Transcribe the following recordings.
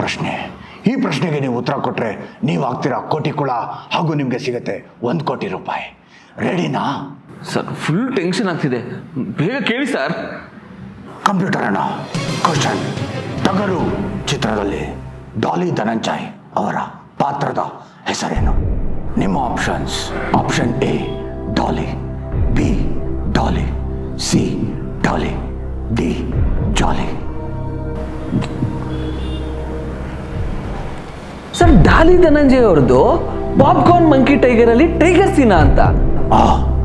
ಪ್ರಶ್ನೆ. ಈ ಪ್ರಶ್ನೆಗೆ ನೀವು ಉತ್ತರ ಕೊಟ್ಟರೆ ನೀವು ಆಗ್ತೀರಾ? ಕೋಟಿ ಕುಳ ಹಾಗೂ ನಿಮಗೆ ಸಿಗುತ್ತೆ ಒಂದು ಕೋಟಿ ರೂಪಾಯಿ. ರೆಡಿನಾ ಸರ್ ಫುಲ್ ಟೆನ್ಷನ್ ಆಗ್ತಿದೆ. ಬೇಗ ಕೇಳಿ ಸರ್ ಕಂಪ್ಯೂಟರ್ ಅಣ್ಣ ಕ್ವಶನ್ ತಗರು ಚಿತ್ರದಲ್ಲಿ ಡಾಲಿ ಧನಂಜಯ್ ಅವರ ಪಾತ್ರದ ಹೆಸರೇನು? ನಿಮ್ಮ options option A Daali. B Daali. C Daali. D jolly. Sir Daali Dhananjaya ಅವ್ರದ್ದು ಪಾಪ್ಕಾರ್ನ್ ಮಂಕಿ ಟೈಗರ್ ಅಲ್ಲಿ ಟೈಗರ್ ಸೀನಾ ಅಂತ.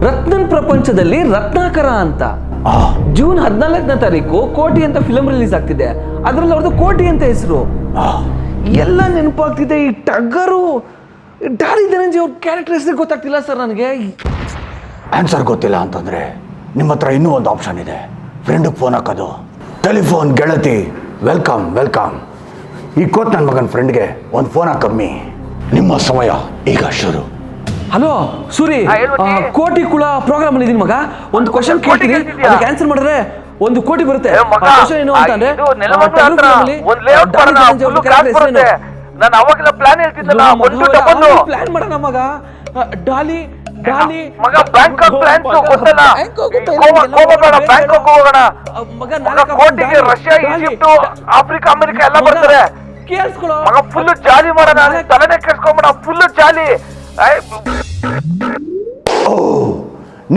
ರತ್ನನ್ ಪ್ರಪಂಚದಲ್ಲಿ ರತ್ನಾಕರ ಅಂತ. ಆ. ಜೂನ್ ಹದಿನಾಲ್ಕನೇ ತಾರೀಕು ಕೋಟಿ ಅಂತ ಫಿಲಂ ರಿಲೀಸ್ ಆಗ್ತಿದೆ. ಅದರಲ್ಲಿ ಅವ್ರದ್ದು ಕೋಟಿ ಅಂತ ಹೆಸರು. ಎಲ್ಲ ನೆನಪಾಗ್ತಿದೆ ಈ ಟಗರು ಡಾಲಿ ಧನಂಜಯ ಅವ್ರ ಕ್ಯಾರೆಕ್ಟರ್ ಹೆಸರು ಗೊತ್ತಾಗ್ತಿಲ್ಲ ಸರ್ ನನಗೆ. ಆನ್ಸರ್ ಗೊತ್ತಿಲ್ಲ ಅಂತಂದ್ರೆ ನಿಮ್ಮ ಹತ್ರ ಇನ್ನೂ ಒಂದು ಆಪ್ಷನ್ ಇದೆ. ಫ್ರೆಂಡಿಗೆ ಫೋನ್ ಹಾಕೋದು. ಟೆಲಿಫೋನ್ ಗೆಳತಿ. ವೆಲ್ಕಮ್ ವೆಲ್ಕಮ್ ಈ ಕೋಟ್ ನನ್ನ ಮಗನ ಫ್ರೆಂಡ್ಗೆ ಒಂದು ಫೋನ್ ಕಮ್ಮಿ. ನಿಮ್ಮ ಸಮಯ ಈಗ ಶುರು. ಹಲೋ ಸೂರಿ. ಕೋಟಿ ಕುಳ ಪ್ರೋಗ್ರಾಮ್ ಅಲ್ಲಿ ಇದೀನಿ ಮಗ. ಒಂದು ಕ್ವಶನ್ ಕೋಟಿ ಕೇಳ್ತೀನಿ. ಅದು ಅದಕ್ಕೆ ಆನ್ಸರ್ ಮಾಡಿದ್ರೆ ಒಂದು ಕೋಟಿ ಬರುತ್ತೆ. ಕ್ವಶನ್ ಏನು ಅಂತ full ನಾನು ಅವಾಗೆಲ್ಲ ಪ್ಲಾನ್ ಹೇಳ್ತಿದ್ದಲ್ಲ ಒಂದು ಡಬಲ್ ಪ್ಲಾನ್ ಮಾಡೋಣ ಮಗ. ಡಾಲಿ ಡಾಲಿ ಮಗ ಬ್ಯಾಂಕಾಕ್ ಪ್ಲಾನ್ಸ್ ಮಗ, ಗೊತ್ತಲ್ಲ? ಬೇಡ. ಬ್ಯಾಂಕಾಕ್ ಹೋಗೋಣ. ಮಗ ನಾಲ್ಕು ಕೋಟಿಗೆ ರಷ್ಯಾ. ಈಜಿಪ್ಟ್ ಆಫ್ರಿಕಾ ಅಮೆರಿಕ ಎಲ್ಲ ಬರ್ತಾರೆ ಕೇಳಿಸ್ಕೊಳ್ಳೋ ಮಗ ಫುಲ್ ಜಾಲಿ ಮಾಡೋಣ ತಲೆನೇ ಕೆಡ್ಸ್ಕೊಂಬೇಡ ಫುಲ್ ಜಾಲಿ. ಓ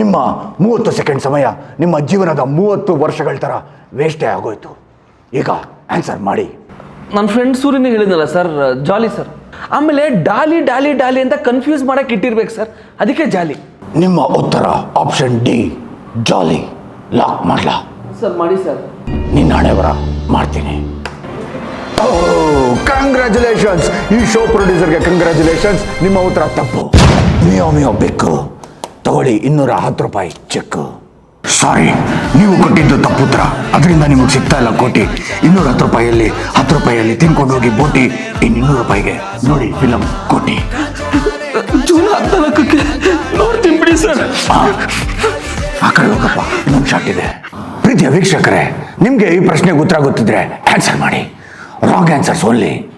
ನಿಮ್ಮ ಮೂವತ್ತು ಸೆಕೆಂಡ್ ಸಮಯ ನಿಮ್ಮ ಜೀವನದ ಮೂವತ್ತು ವರ್ಷಗಳ ಥರ ವೇಸ್ಟೇ ಆಗೋಯ್ತು. ಈಗ ಆನ್ಸರ್ ಮಾಡಿ. ನನ್ನ ಫ್ರೆಂಡ್ ಸೂರ್ಯನಿಗೆ ಹೇಳಿದ್ನಲ್ಲ ಸರ್ ಜಾಲಿ ಸರ್ ಆಮೇಲೆ ಡಾಲಿ ಡಾಲಿ ಡಾಲಿ ಅಂತ ಕನ್ಫ್ಯೂಸ್ ಮಾಡಕ್ಕೆ ಇಟ್ಟಿರ್ಬೇಕು ಸರ್ ಅದಕ್ಕೆ ಜಾಲಿ. ನಿಮ್ಮ ಉತ್ತರ ಆಪ್ಷನ್ ಡಿ ಜಾಲಿ. ಲಾಕ್ ಮಾಡ್ಲಾ? ಸರ್ ಮಾಡಿ ಸರ್ ನಿನ್ನ ಹಣೆ ಬರ ಮಾಡ್ತೀನಿ. ಕಂಗ್ರ್ಯಾಚುಲೇಷನ್ಸ್ ಈ ಶೋ ಪ್ರೊಡ್ಯೂಸರ್ಗೆ ಕಂಗ್ರ್ಯಾಚುಲೇಷನ್ಸ್ ನಿಮ್ಮ ಉತ್ತರ ತಪ್ಪು. ಮಿಯೋ ಮಿಯೋ ಬೆಕ್ಕು. ತಗೊಳ್ಳಿ ಇನ್ನೂರ ಹತ್ತು ರೂಪಾಯಿ ಚೆಕ್ ಸಾರಿ ನೀವು ಕೊಟ್ಟಿದ್ದು ತಪ್ಪು ಉತ್ತರ. ಅದರಿಂದ ನಿಮಗೆ ಸಿಗ್ತಾ ಇಲ್ಲ ಕೋಟಿ. ಇನ್ನೂರ ಹತ್ತು ರೂಪಾಯಿಯಲ್ಲಿ ಹತ್ತು ರೂಪಾಯಿಯಲ್ಲಿ ತಿನ್ಕೊಂಡು ಹೋಗಿ ಬೋಟಿ ಇನ್ನು ಇನ್ನೂರು ರೂಪಾಯಿಗೆ. ನೋಡಿ ಫಿಲಂ ಕೋಟಿ. ಜೂನ್ ಹದಿನಾಲ್ಕಕ್ಕೆ ನೋಡ್ತೀನಿ ಬಿಡಿ ಸರ್. ಆ, ಆ ಕಡೆ ಹೋಗಪ್ಪ. ಇನ್ನೊಂದು ಶಾಟ್ ಇದೆ. ಪ್ರೀತಿಯ ವೀಕ್ಷಕರೇ ನಿಮಗೆ ಈ ಪ್ರಶ್ನೆಗೆ ಉತ್ತರ ಗೊತ್ತಿದ್ರೆ ಆನ್ಸರ್ ಮಾಡಿ. wrong answers only.